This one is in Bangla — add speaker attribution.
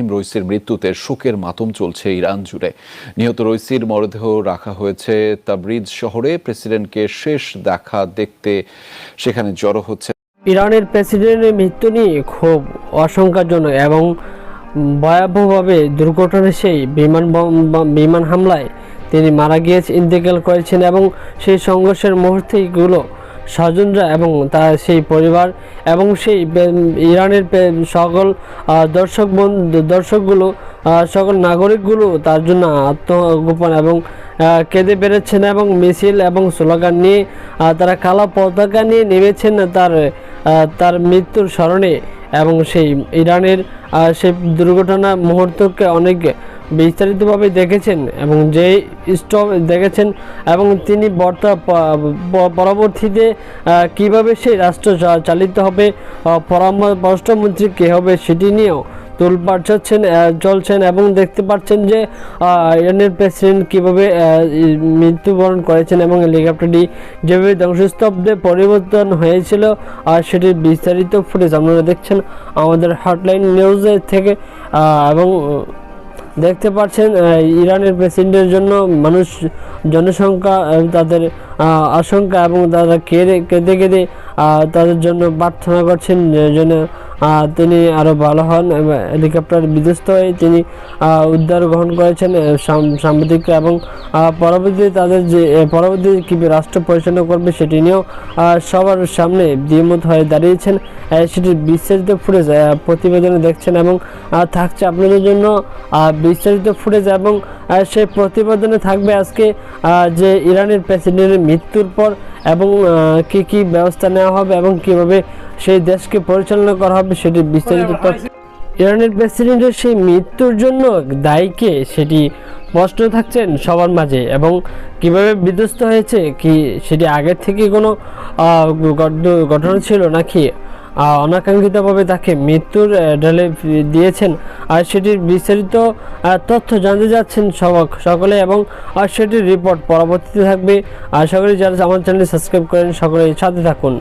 Speaker 1: ইব্রাহিম রইসির মৃত্যুতে শোকের মাতম চলছে ইরান জুড়ে। নিহত রইসির মরদেহ রাখা হয়েছে তাবরিজ শহরে। প্রেসিডেন্টকে শেষ দেখা দেখতে সেখানে জড়ো হচ্ছে।
Speaker 2: ইরানের প্রেসিডেন্টের মৃত্যু নিয়ে খুব আশঙ্কাজনক এবং ভয়াবহভাবে দুর্ঘটনা সেই বিমান বম- বম- বিমান হামলায় তিনি মারা গিয়েছে, ইন্তেকাল করেছেন এবং সেই সংঘর্ষের মুহূর্তেগুলো স্বজনরা এবং তার সেই পরিবার এবং সেই ইরানের সকল দর্শক দর্শকগুলো সকল নাগরিকগুলো তার জন্য আত্মগোপন এবং কেঁদে বেড়েছেন এবং মিছিল এবং স্লোগান নিয়ে তারা কালো পতাকা নিয়ে নেমেছেন তার তার মৃত্যুর স্মরণে এবং সেই ইরানের সেই দুর্ঘটনা মুহূর্তকে অনেক বিস্তারিতভাবে দেখেছেন এবং যে স্টপ দেখেছেন এবং তিনি বর্তা পরবর্তীতে কীভাবে সেই রাষ্ট্র চালিত হবে পররাষ্ট্রমন্ত্রী কে হবে সেটি নিয়েও তোলপাড় চলছেন চলছেন এবং দেখতে পাচ্ছেন যে ইরানের প্রেসিডেন্ট কীভাবে মৃত্যুবরণ করেছেন এবং হেলিকপ্টারটি যেভাবে ধ্বংসস্তব্ধে পরিবর্তন হয়েছিল আর সেটির বিস্তারিত ফুটেজ আপনারা দেখছেন আমাদের হটলাইন নিউজের থেকে এবং দেখতে পাচ্ছেন ইরানের প্রেসিডেন্টের জন্য মানুষ, জনসংখ্যা তাদের আশঙ্কা এবং তারা কেঁদে কেঁদে কেঁদে তাদের জন্য প্রার্থনা করছেন যেন তিনি আরও ভালো হন হেলিকপ্টার বিধ্বস্ত হয়ে তিনি উদ্ধার গ্রহণ করেছেন আহ, সাংবাদিকরা এবং আহ, পরবর্তীতে তাদের যে পরবর্তী কীভাবে রাষ্ট্র পরিচালনা করবে সেটি নিয়েও সবার সামনে দ্বিমত হয়ে দাঁড়িয়েছেন সেটির বিস্তারিত ফুটেজ প্রতিবেদনে দেখছেন এবং থাকছে আপনাদের জন্য বিস্তারিত ফুটেজ এবং সেই প্রতিবেদনে থাকবে আজকে যে ইরানের প্রেসিডেন্টের মৃত্যুর পর এবং কি কি ব্যবস্থা নেওয়া হবে এবং কীভাবে সেই দেশকে পরিচালনা করা হবে সেটি বিস্তারিত ইরানের প্রেসিডেন্টের সেই মৃত্যুর জন্য দায়ীকে সেটি প্রশ্ন থাকছেন সবার মাঝে এবং কীভাবে বিধ্বস্ত হয়েছে কি সেটি আগের থেকে কোনো ঘটনা ছিল নাকি অনাকাঙ্ক্ষিতভাবে তাকে মৃত্যুর ঢালে দিয়েছেন। আর সেটির বিস্তারিত তথ্য জানতে যাচ্ছেন সকলে এবং, আর সেটির রিপোর্ট পরবর্তীতে থাকবে। আর সকলে যারা আমার চ্যানেল সাবস্ক্রাইব করেন সকলে সাথে থাকুন।